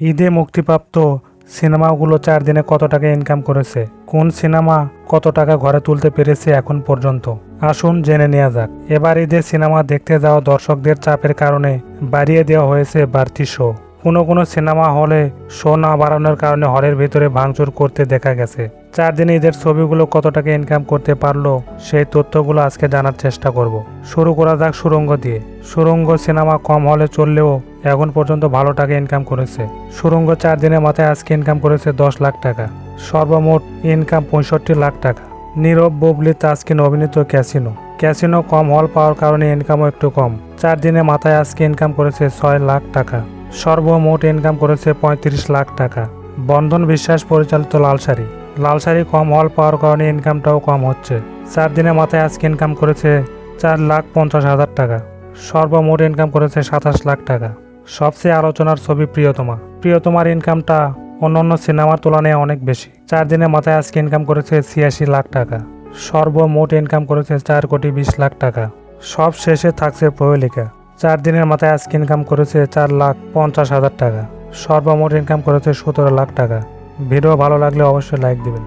ঈদে মুক্তিপ্রাপ্ত সিনেমাগুলো চার দিনে কত টাকা ইনকাম করেছে? কোন সিনেমা কত টাকা ঘরে তুলতে পেরেছে এখন পর্যন্ত? আসুন জেনে নেওয়া যাক। এবার ঈদে সিনেমা দেখতে যাওয়া দর্শকদের চাপের কারণে বাড়িয়ে দেওয়া হয়েছে বাড়তি শো। কোনো কোনো সিনেমা হলে শো না বাড়ানোর কারণে হলের ভিতরে ভাঙচুর করতে দেখা গেছে। চার দিনে এদের ছবিগুলো কত টাকা ইনকাম করতে পারল, সেই তথ্যগুলো আজকে জানার চেষ্টা করব। শুরু করা যাক সুরঙ্গ দিয়ে। সুরঙ্গ সিনেমা কম হলে চললেও এখন পর্যন্ত ভালো টাকা ইনকাম করেছে। সুরঙ্গ চার দিনের মাথায় আজকে ইনকাম করেছে দশ লাখ টাকা। সর্বমোট ইনকাম পঁয়ষট্টি লাখ টাকা। নীরব বুবলি তাসকিন অভিনীত ক্যাসিনো। ক্যাসিনো কম হল পাওয়ার কারণে ইনকামও একটু কম। চার দিনে মাথায় আজকে ইনকাম করেছে ছয় লাখ টাকা। সর্বমোট ইনকাম করেছে পঁয়ত্রিশ লাখ টাকা। বন্ধন বিশ্বাস পরিচালিত লালসারি। লালসারি কম হল পাওয়ার কারণে ইনকামটাও কম হচ্ছে। চার দিনের মাথায় আজকে ইনকাম করেছে চার লাখ পঞ্চাশ হাজার টাকা। সর্বমোট ইনকাম করেছে সাতাশ লাখ টাকা। সবচেয়ে আলোচনার ছবি প্রিয়তমা। প্রিয়তমার ইনকামটা অন্যান্য সিনেমার তুলনায় অনেক বেশি। চার দিনের মাথায় আজকে ইনকাম করেছে ছিয়াশি লাখ টাকা। সর্বমোট ইনকাম করেছে চার কোটি বিশ লাখ টাকা। সব শেষে থাকছে প্রহেলিকা। চার দিনের মাথায় আজকে ইনকাম করেছে চার লাখ পঞ্চাশ হাজার টাকা। সর্বমোট ইনকাম করেছে সতেরো লাখ টাকা। ভিডিও ভালো লাগলে অবশ্যই লাইক দিবেন।